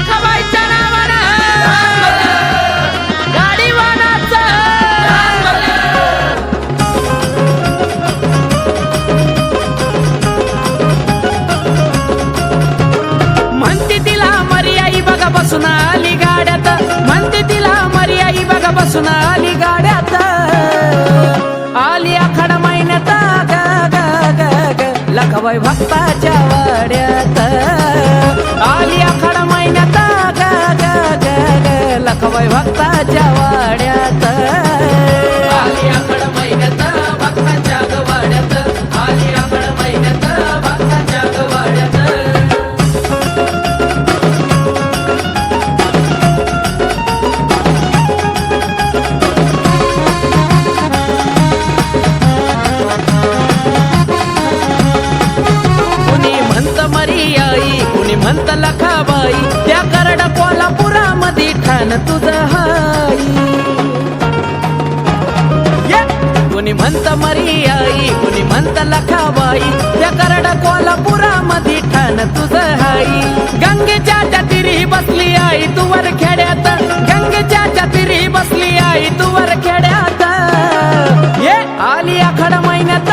लखाबाईच्या नावानं गाडीवानाचं म्हणते तिला मर्याई बघा बसून आली गाड्यात. म्हणते तिला मर्याई बघा बसून आली गाड्यात. आली आखाड महिन्यात. ग ग ग ग. लखबाई भक्ताच्या वाड्यात. भक्ताच्या वाड्यात. आली आखाड महिन्यात भक्ताच्या वाड्यात आली आखाड महिन्यात भक्ताच्या वाड्यात कुणी म्हणत कुणी म्हणत लखाबाई त्या कोल्हापुरामध्ये ठाण तुझं मंत मरियाई कुणी मंत लखाबाई त्या करड कोल्हापुरामध्ये ठाण तुझं हाई. गंगेच्या तिरी बसली आई तुवर खेड्यात. गंगेच्या तिरी बसली आई तुवर खेड्यात. ये आली आखड महिन्यात